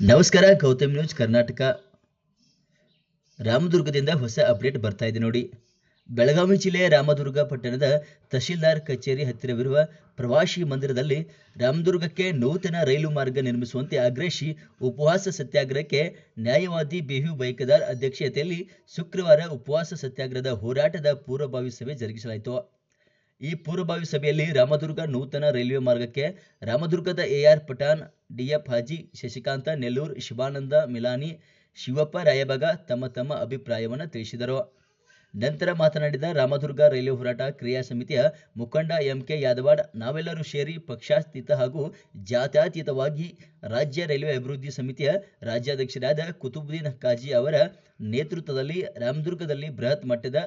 ನಮಸ್ಕಾರ, ಗೌತಮ್ ನ್ಯೂಸ್ ಕರ್ನಾಟಕ. ರಾಮದುರ್ಗದಿಂದ ಹೊಸ ಅಪ್ಡೇಟ್ ಬರ್ತಾ ಇದೆ ನೋಡಿ. ಬೆಳಗಾವಿ ಜಿಲ್ಲೆಯ ರಾಮದುರ್ಗ ಪಟ್ಟಣದ ತಹಶೀಲ್ದಾರ್ ಕಚೇರಿ ಹತ್ತಿರವಿರುವ ಪ್ರವಾಸಿ ಮಂದಿರದಲ್ಲಿ ರಾಮದುರ್ಗಕ್ಕೆ ನೂತನ ರೈಲು ಮಾರ್ಗ ನಿರ್ಮಿಸುವಂತೆ ಆಗ್ರಹಿಸಿ ಉಪವಾಸ ಸತ್ಯಾಗ್ರಹಕ್ಕೆ ನ್ಯಾಯವಾದಿ ಬಿಹು ಬೈಕದಾರ್ ಅಧ್ಯಕ್ಷತೆಯಲ್ಲಿ ಶುಕ್ರವಾರ ಉಪವಾಸ ಸತ್ಯಾಗ್ರಹದ ಹೋರಾಟದ ಪೂರ್ವಭಾವಿ ಸಭೆ ಜರುಗಿಸಲಾಯಿತು. ಈ ಪೂರ್ವಭಾವಿ ಸಭೆಯಲ್ಲಿ ರಾಮದುರ್ಗ ನೂತನ ರೈಲ್ವೆ ಮಾರ್ಗಕ್ಕೆ ರಾಮದುರ್ಗದ A R Pathan, D F Haji, Shashikanta, Nellur, Shivananda, Milani, Shivappa, Rayabag ತಮ್ಮ ತಮ್ಮ ಅಭಿಪ್ರಾಯವನ್ನು ತಿಳಿಸಿದರು. ನಂತರ ಮಾತನಾಡಿದ ರಾಮದುರ್ಗ ರೈಲ್ವೆ ಹೋರಾಟ ಕ್ರಿಯಾ ಸಮಿತಿಯ ಮುಖಂಡ ಎಂಕೆ ಯಾದವಾಡ್, ನಾವೆಲ್ಲರೂ ಸೇರಿ ಪಕ್ಷಾತೀತ ಹಾಗೂ ಜಾತ್ಯತೀತವಾಗಿ ರಾಜ್ಯ ರೈಲ್ವೆ ಅಭಿವೃದ್ಧಿ ಸಮಿತಿಯ ರಾಜ್ಯಾಧ್ಯಕ್ಷರಾದ ಕುತುಬುದ್ದೀನ್ ಕಾಜಿ ಅವರ ನೇತೃತ್ವದಲ್ಲಿ ರಾಮದುರ್ಗದಲ್ಲಿ ಬೃಹತ್ ಮಟ್ಟದ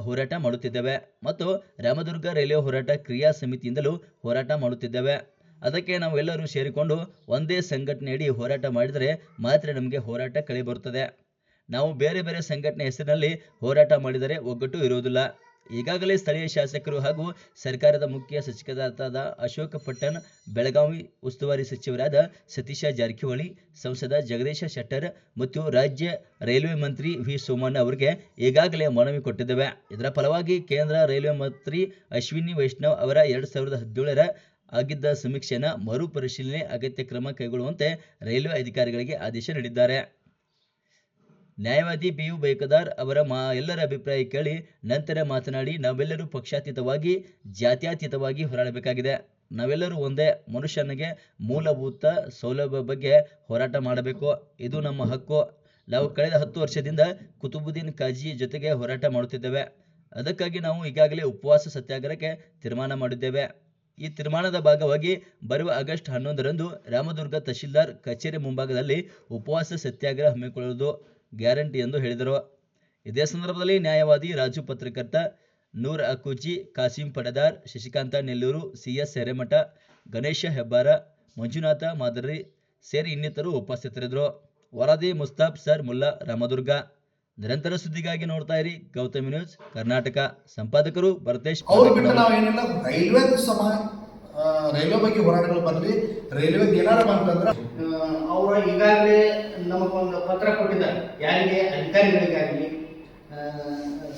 ಹೋರಾಟ ಮಾಡುತ್ತಿದ್ದೇವೆ ಮತ್ತು ರಾಮದುರ್ಗ ರೈಲ್ವೆ ಹೋರಾಟ ಕ್ರಿಯಾ ಸಮಿತಿಯಿಂದಲೂ ಹೋರಾಟ ಮಾಡುತ್ತಿದ್ದೇವೆ. ಅದಕ್ಕೆ ನಾವೆಲ್ಲರೂ ಸೇರಿಕೊಂಡು ಒಂದೇ ಸಂಘಟನೆಯಡಿ ಹೋರಾಟ ಮಾಡಿದರೆ ಮಾತ್ರ ನಮಗೆ ಹೋರಾಟ ಕಳೆ ಬರುತ್ತದೆ ನಾವು ಬೇರೆ ಬೇರೆ ಸಂಘಟನೆ ಹೆಸರಿನಲ್ಲಿ ಹೋರಾಟ ಮಾಡಿದರೆ ಒಗ್ಗಟ್ಟು ಇರುವುದಿಲ್ಲ. ಈಗಾಗಲೇ ಸ್ಥಳೀಯ ಶಾಸಕರು ಹಾಗೂ ಸರ್ಕಾರದ ಮುಖ್ಯ ಸಚಿವರಾದ ಅಶೋಕ ಪಟ್ಟಣ್, ಬೆಳಗಾವಿ ಉಸ್ತುವಾರಿ ಸಚಿವರಾದ ಸತೀಶ ಜಾರಕಿಹೊಳಿ, ಸಂಸದ ಜಗದೀಶ ಶೆಟ್ಟರ್ ಮತ್ತು ರಾಜ್ಯ ರೈಲ್ವೆ ಮಂತ್ರಿ ವಿ ಸೋಮಣ್ಣ ಅವರಿಗೆ ಈಗಾಗಲೇ ಮನವಿ ಕೊಟ್ಟಿದ್ದೇವೆ. ಇದರ ಫಲವಾಗಿ ಕೇಂದ್ರ ರೈಲ್ವೆ ಮಂತ್ರಿ ಅಶ್ವಿನಿ ವೈಷ್ಣವ್ ಅವರ ಎರಡು ಸಾವಿರದ ಹದಿನೇಳರ ಆಗಿದ್ದ ಸಮೀಕ್ಷೆಯನ್ನು ಮರುಪರಿಶೀಲನೆ ಅಗತ್ಯ ಕ್ರಮ ಕೈಗೊಳ್ಳುವಂತೆ ರೈಲ್ವೆ ಅಧಿಕಾರಿಗಳಿಗೆ ಆದೇಶ ನೀಡಿದ್ದಾರೆ. ನ್ಯಾಯವಾದಿ ಬಿ ಯು ಬೈಕದಾರ್ ಅವರ ಮಾ ಎಲ್ಲರ ಅಭಿಪ್ರಾಯ ಕೇಳಿ ನಂತರ ಮಾತನಾಡಿ, ನಾವೆಲ್ಲರೂ ಪಕ್ಷಾತೀತವಾಗಿ, ಜಾತ್ಯತೀತವಾಗಿ ಹೋರಾಡಬೇಕಾಗಿದೆ. ನಾವೆಲ್ಲರೂ ಒಂದೇ ಮನುಷ್ಯನಿಗೆ ಮೂಲಭೂತ ಸೌಲಭ್ಯ ಬಗ್ಗೆ ಹೋರಾಟ ಮಾಡಬೇಕು. ಇದು ನಮ್ಮ ಹಕ್ಕು. ನಾವು ಕಳೆದ ಹತ್ತು ವರ್ಷದಿಂದ ಕುತುಬುದ್ದೀನ್ ಕಾಜಿ ಜೊತೆಗೆ ಹೋರಾಟ ಮಾಡುತ್ತಿದ್ದೇವೆ. ಅದಕ್ಕಾಗಿ ನಾವು ಈಗಾಗಲೇ ಉಪವಾಸ ಸತ್ಯಾಗ್ರಹಕ್ಕೆ ತೀರ್ಮಾನ ಮಾಡಿದ್ದೇವೆ. ಈ ತೀರ್ಮಾನದ ಭಾಗವಾಗಿ ಬರುವ ಆಗಸ್ಟ್ ಹನ್ನೊಂದರಂದು ರಾಮದುರ್ಗ ತಹಶೀಲ್ದಾರ್ ಕಚೇರಿ ಮುಂಭಾಗದಲ್ಲಿ ಉಪವಾಸ ಸತ್ಯಾಗ್ರಹ ಹಮ್ಮಿಕೊಳ್ಳುವುದು. ಗ್ಯಾರಂಟಿ ಎಂದು ಹೇಳಿದರು. ಇದೇ ಸಂದರ್ಭದಲ್ಲಿ ನ್ಯಾಯವಾದಿ ರಾಜು ಪತ್ರಕರ್ತ ನೂರ್ ಅಕ್ಕೂಚಿ ಕಾಸಿಂ ಪಡದಾರ್ ಶಶಿಕಾಂತ ನೆಲ್ಲೂರು ಸಿಎಸ್ ಹಿರೇಮಠ ಗಣೇಶ ಹೆಬ್ಬಾರ ಮಂಜುನಾಥ ಮಾದರಿ ಸೇರಿ ಇನ್ನಿತರು ಉಪಸ್ಥಿತರಿದ್ದರು. ವರದಿ ಮುಸ್ತಾಫ್ ಸರ್ ಮುಲ್ಲಾ ರಾಮದುರ್ಗ. ನಿರಂತರ ಸುದ್ದಿಗಾಗಿ ನೋಡ್ತಾ ಇರಿ ಗೌತಮಿ ನ್ಯೂಸ್ ಕರ್ನಾಟಕ. ಸಂಪಾದಕರು ಭರತೇಶ್ ರೈಲ್ವೆ ರೈಲ್ವೆ ಬಗ್ಗೆ ಹೋರಾಟಗಳು ಬಂದ್ರಿ ರೈಲ್ವೆ ಏನಾರ ಬಂತಂದ್ರೆ ಅವರ ಈಗಾಗಲೇ ನಮಗೊಂದು ಪತ್ರ ಕೊಟ್ಟಿದ್ದಾರೆ. ಯಾರಿಗೆ? ಅಧಿಕಾರಿಗಳಿಗಾಗಲಿ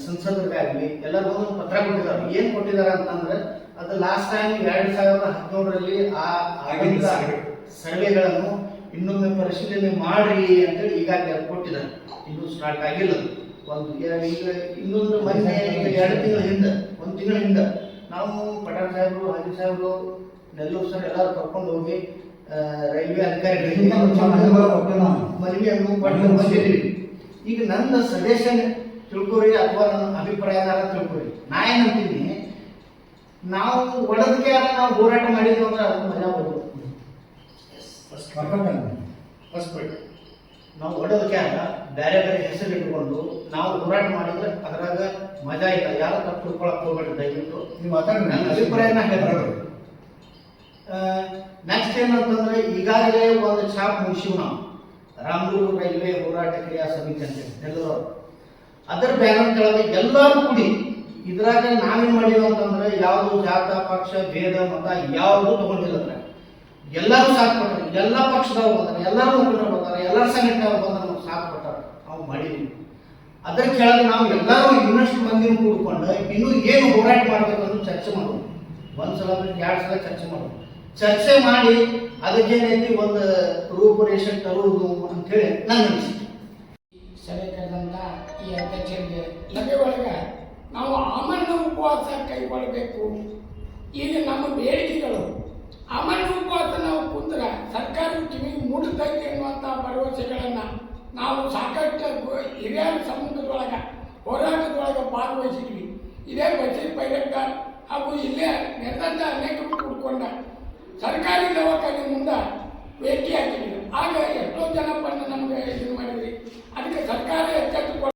ಸಂಸದರಿಗಾಗಲಿ ಎಲ್ಲರಿಗೂ ಒಂದು ಪತ್ರ ಕೊಟ್ಟಿದ್ದಾರೆ. ಏನು ಕೊಟ್ಟಿದ್ದಾರೆ ಅಂತಂದ್ರೆ ಅದು ಲಾಸ್ಟ್ ಟೈಮ್ ಎರಡು ಸಾವಿರದ ಹದಿನೇಳರಲ್ಲಿ ಆ ಆಗಿದ್ದ ಸರ್ವೆಗಳನ್ನು ಇನ್ನೊಮ್ಮೆ ಪರಿಶೀಲನೆ ಮಾಡ್ರಿ ಅಂತೇಳಿ ಈಗಾಗಲೇ ಅದು ಕೊಟ್ಟಿದ್ದಾರೆ. ಇನ್ನೂ ಸ್ಟಾರ್ಟ್ ಆಗಿಲ್ಲ. ಒಂದು ಈಗ ಇನ್ನೊಂದು ಮೊನ್ನೆ ಎರಡು ತಿಂಗಳ ಹಿಂದೆ ಒಂದು ತಿಂಗಳ ಹಿಂದೆ ನಾವು ಪಟಾಣ್ ಸಾಹೇಬರು ಹಾಜಿ ಸಾಹೇಬರು ನೆಲ್ಲೂರು ಸರ್ ಎಲ್ಲರೂ ಕರ್ಕೊಂಡು ಹೋಗಿ ರೈಲ್ವೆ ಅಧಿಕಾರಿಗಳಿಗೆ ಬಂದಿದ್ದೀವಿ. ಈಗ ನನ್ನ ಸಜೆಷನ್ ತಿಳ್ಕೊರಿ ಅಥವಾ ನನ್ನ ಅಭಿಪ್ರಾಯದಾರ ತಿಳ್ಕೊರಿ. ನಾ ಏನಂತೀನಿ ನಾವು ಒಡದಕ್ಕೆ ನಾವು ಹೋರಾಟ ಮಾಡಿದ್ವಿ ಅಂದ್ರೆ ಅದಕ್ಕೆ ಮಜಾ ಬರ್ಬೋದು ಫಸ್ಟ್ ಪಾಯಿಂಟ್ ನಾವು ಒಡೋದಕ್ಕೆ ಬೇರೆ ಬೇರೆ ಹೆಸರು ಇಟ್ಕೊಂಡು ನಾವು ಹೋರಾಟ ಮಾಡಿದ್ರೆ ಅದ್ರಾಗ ಮಜಾ ಇಲ್ಲ. ಯಾರು ತಪ್ಪು ತಿಳ್ಕೊಳಕ್ ಹೋಗ್ಬೇಡ್ರಿ ದಯವಿಟ್ಟು. ನೀವು ಅಭಿಪ್ರಾಯನ ಹೇಳ್ತಾರೆ ನೆಕ್ಸ್ಟ್ ಏನಂತಂದ್ರೆ, ಈಗಾಗಲೇ ಒಂದು ಚಾಪ್ ಮುಗಿಸಿವ್ ನಾವು. ರಾಮದುರ್ಗ ರೈಲ್ವೆ ಹೋರಾಟ ಕ್ರಿಯಾ ಸಮಿತಿ ಅಂತ ಎಲ್ಲರೂ. ಅದರ ಬ್ಯಾನರ್ ಕೆಳಗೆ ಎಲ್ಲರೂ ಕೂಡಿ, ಇದ್ರಾಗ ನಾವೇನು ಮಾಡಿಲ್ಲ ಅಂತಂದ್ರೆ, ಯಾವುದು ಜಾತ, ಪಕ್ಷ, ಭೇದ, ಮತ ಯಾವುದು ತಗೊಂಡಿಲ್ಲ ಅಂದ್ರೆ ಎಲ್ಲರೂ ಸಾಥ್ ಕೊಟ್ಟರು ಎಲ್ಲ ಪಕ್ಷದವ್ರು ಬಂದಾರೆ. ಎಲ್ಲರೂ ಮುಖಂಡರು ಬಂದಾರೆ. ಎಲ್ಲ ಸಂಘಟನೆ ಬಂದ್ರೆ ನಮ್ಗೆ ಸಾಥ್ ಕೊಟ್ಟಾರೆ ನಾವು ಮಾಡಿದ್ವಿ. ಅದರ ಕೆಳಗೆ ನಾವು ಎಲ್ಲರೂ ಇನ್ನಷ್ಟು ಮಂದಿನ ಕೂಡ್ಕೊಂಡು, ಇನ್ನು ಏನು ಹೋರಾಟ ಮಾಡ್ಬೇಕು ಅಂತ ಚರ್ಚೆ ಮಾಡೋದು. ಒಂದ್ಸಲ ಬಿಟ್ಟು ಎರಡು ಸಲ ಚರ್ಚೆ ಮಾಡೋದು. ಚರ್ಚೆ ಮಾಡಿ ಅದಕ್ಕೇನೈತಿ ಒಂದು ರೂಪುರೇಷೆ ತರುವುದು ಅಂತೇಳಿ ನನ್ನ ಅನಿಸಿಕೆ. ಸಭೆ ಕರೆದಂತ ಈ ಅಧ್ಯಕ್ಷರಿಗೆ ಸಭೆ ಒಳಗೆ ನಾವು ಅಮರಣ ಉಪವಾಸ ಕೈಗೊಳ್ಳಬೇಕು. ಈಗ ನಮ್ಮ ಬೇಡಿಕೆಗಳು ಅಮರಣ ಉಪವಾಸ ನಾವು ಕುಂತ್ರೆ ಸರ್ಕಾರ ಕಿವಿಗೆ ಮುಟ್ಟತೈತೆ ಎನ್ನುವಂಥ ಭರವಸೆಗಳನ್ನು ನಾವು ಸಾಕಷ್ಟು ಹಿರಿಯರ ಸಮ್ಮುಖದೊಳಗೆ ಹೋರಾಟದೊಳಗೆ ಭಾಗವಹಿಸಿದ್ವಿ. ಇದೇ ಬಶೀರ್ ಪೈಲಟ್ಗಾರ್ ಹಾಗೂ ಇಲ್ಲೇ ನೆರೆದಂಥ ಅನೇಕರು ಕೂಡ್ಕೊಂಡ ಸರ್ಕಾರಿ ದವಾಖಾನೆ ಮುಂದೆ ಭೇಟಿ ಆಗ ಎಷ್ಟೋ ಜನ ಬಂದು ನಮಗೆ ಇದು ಮಾಡಿದ್ರಿ. ಅದಕ್ಕೆ ಸರ್ಕಾರ ಎಚ್ಚೆತ್ತುಕೊಂಡು